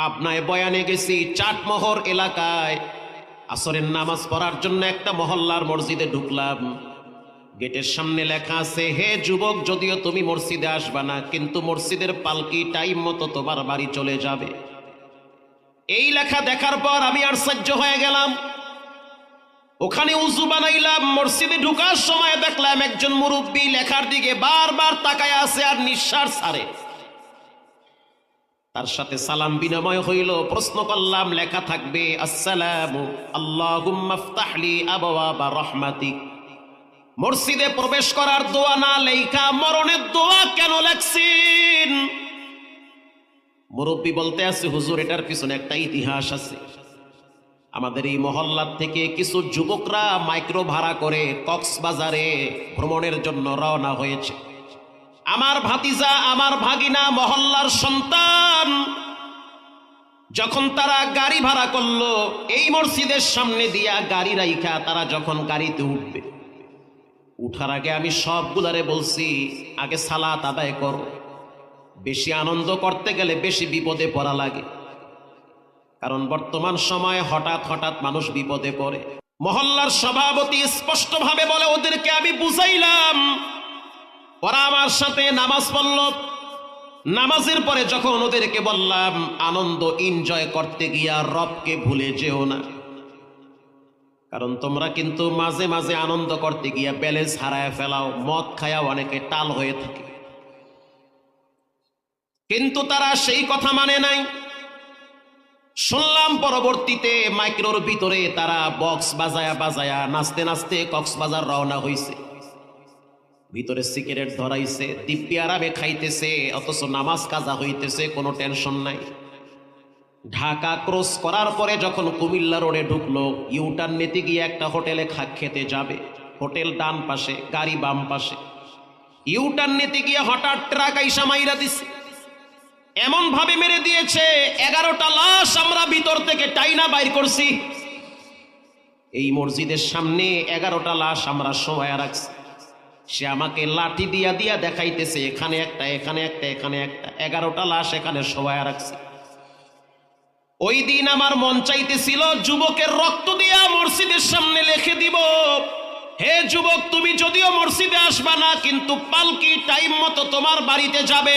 পাবনায় বয়ানে গেছি, চাটমোহর এলাকায়। আসরের নামাজ পড়ার জন্য একটা মহল্লার মসজিদে ঢুকলাম। গেটের সামনে লেখা আছে, হে যুবক, যদিও তুমি মসজিদে আসবা না, কিন্তু মসজিদের পালকি টাইম মতো তোমার বাড়ি চলে যাবে। এই লেখা দেখার পর আমি সহ্য হয়ে গেলাম। ওখানে উজু বানাইলাম, মসজিদে ঢুকার সময় দেখলাম একজন মুরব্বী লেখার দিকে বারবার তাকায় আছে আর নিঃশ্বাস ছাড়ে। তার সাথে সালাম বিনিময় হইল, প্রশ্ন করলাম, লেখা থাকবে, আসসালামু রহমাতিক। মসজিদে প্রবেশ করার দোয়া না লেখা মরণের দোয়া কেন লেখছেন? মুরব্বী বলতে আছে, হুজুর, এটার পিছনে একটা ইতিহাস আছে। আমাদের এই মহল্লার থেকে কিছু যুবকরা মাইক্রো ভাড়া করে কক্সবাজারে ভ্রমণের জন্য রওনা হয়েছে। আমার ভাতিজা, আমার ভাগিনা, মহল্লার সন্তান। যখন তারা গাড়ি ভাড়া করল, এই মসজিদের সামনে দিয়া গাড়ি রাইখা তারা যখন গাড়িতে উঠবে। উঠার আগে আমি সবগুলারে বলছি, আগে সালাত আদায় করো। বেশি আনন্দ করতে গেলে বেশি বিপদে পড়া লাগে। কারণ বর্তমান সময়ে হঠাৎ হঠাৎ মানুষ বিপদে পড়ে। মহল্লার সভাপতি স্পষ্টভাবে বলে, ওদেরকে আমি বুঝাইলাম। ওরা আমার সাথে নামাজ পড়ল। নামাজের পরে যখন ওদেরকে বললাম, আনন্দ এনজয় করতে গিয়া রবকে ভুলে যেও না। কারণ তোমরা কিন্তু মাঝে মাঝে আনন্দ করতে গিয়া ব্যালেন্স হারায় ফেলাও, মদ খায়া অনেকে টাল হয়ে থাকে। কিন্তু তারা সেই কথা মানে নাই। শুনলাম পরবর্তীতে মাইক্রোর ভিতরে তারা বক্স বাজায়া বাজায়া নাচতে নাচতে কক্সবাজার রওনা হইছে। ভিতরে সিগারেট ধরাইছে দিব্যি আরামে খাইতেছে, অথচ নামাজ কাজা হইতেছে, কোনো টেনশন নাই। ঢাকা ক্রস করার পরে যখন কুমিল্লা রোডে ঢুকলো, ইউটার্ন নিতে গিয়ে একটা হোটেলে খা খেতে যাবে। হোটেল ডান পাশে, গাড়ি বাম পাশে। ইউটার্ন নিতে গিয়ে হঠাৎ ট্রাক আইসা মাইরা দিছে। এমন ভাবে মেরে দিয়েছে, এগারোটা লাশ আমরা ভিতর থেকে টাইনা বাইর করছি। এই মসজিদের সামনে এগারোটা লাশ আমরা সময় রাখছি। সে আমাকে লাঠি দিয়া দিয়া দেখাইতেছে, এখানে একটা এখানে একটা এখানে একটা। এগারোটা লাশ এখানে সবাই রাখছে। ওই দিন আমার মন চাইতেছিল, যুবকের রক্ত দিয়া মসজিদের সামনে লেখে দিব। হে যুবক, তুমি যদিও মসজিদে আসবা না, কিন্তু পালকি টাইম মতো তোমার বাড়িতে যাবে।